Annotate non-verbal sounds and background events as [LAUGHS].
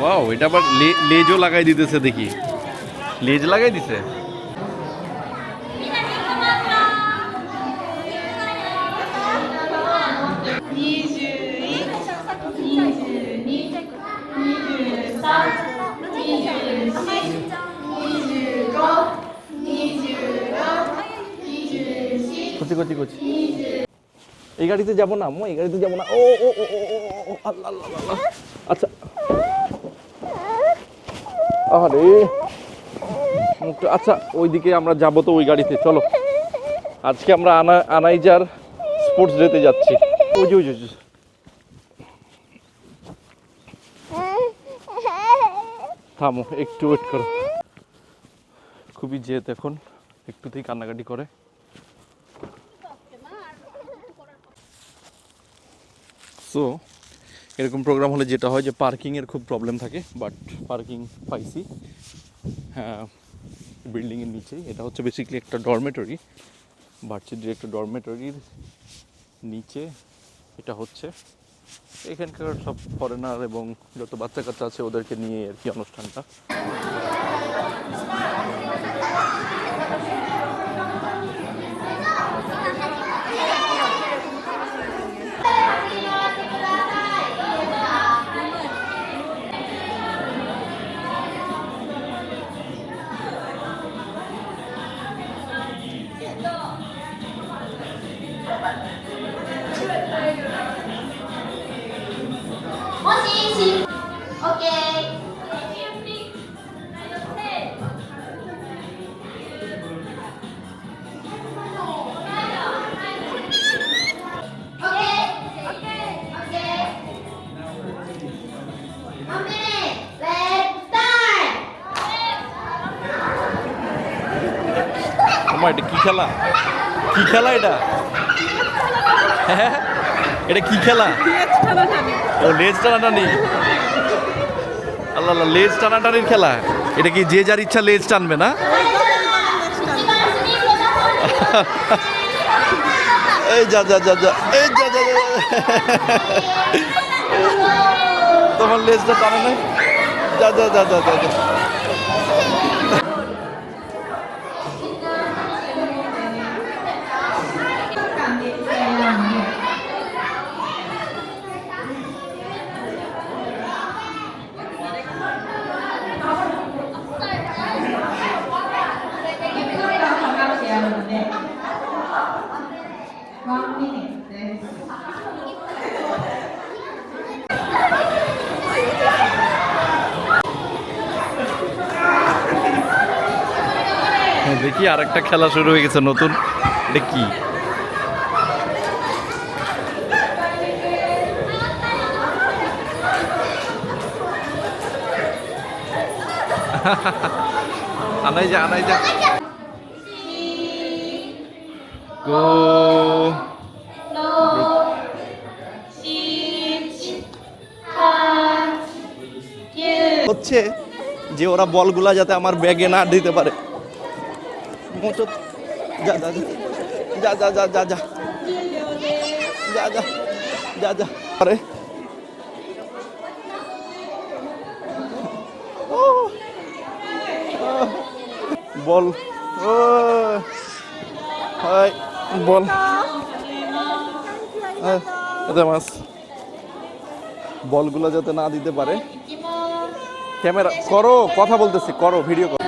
Wow এটা আবার লেজও লাগাই দিতেছে দেখি। লেজ লাগাই দিছে? এই গাড়িতে যাব না আম্মু এই গাড়িতে যাব না। ও ও ও ও আল্লাহ। আচ্ছা। আরে। আচ্ছা ওইদিকে আমরা যাব তো ওই গাড়িতে, চলো। আজকে আমরা আনা আনাইজার স্পোর্টস ডেতে যাচ্ছি। ওই যে, ওই। থামো, একটু ওয়েট করো। খুবই জেদ এখন, একটুতেই কান্নাকাটি করে। সো এরকম প্রোগ্রাম হলে যেটা হয় যে পার্কিংয়ের খুব প্রবলেম থাকে বাট পার্কিং পাইছি হ্যাঁ বিল্ডিংয়ের নিচেই এটা হচ্ছে বেসিক্যালি একটা ডরমেটরি ভার্সিটির একটা ডরমেটরির নিচে এটা হচ্ছে এখানকার সব ফরেনার এবং যত বাচ্চা কাচ্চা আছে ওদেরকে নিয়ে আর কি অনুষ্ঠানটা। আমার এটা কি খেলা কি খেলা এটা হ্যাঁ এটা কি খেলা? ও লেজ টানাটানি? আল্লাহ আল্লাহ লেজ টানাটানির খেলা। এটা কি যে যার ইচ্ছা লেজ টানবে না? [LAUGHS] এই যা যা যা যা এই যা যা। তোমার লেজটা টানে নাই? যা যা যা যা যা। দেখি আর একটা খেলা শুরু হয়ে গেছে, নতুন। এটা কি? আনাই যা আনাই যা। গো। হচ্ছে যে ওরা বলগুলা যাতে আমার ব্যাগে না দিতে পারে। মোটো যা যা যা যা যা যা যা যা যা যা যা আরে বল ও হাই বল এটা মাছ. বলগুলো যাতে না দিতে পারে। ক্যামেরা, করো, কথা বলতেছি, করো ভিডিও করো।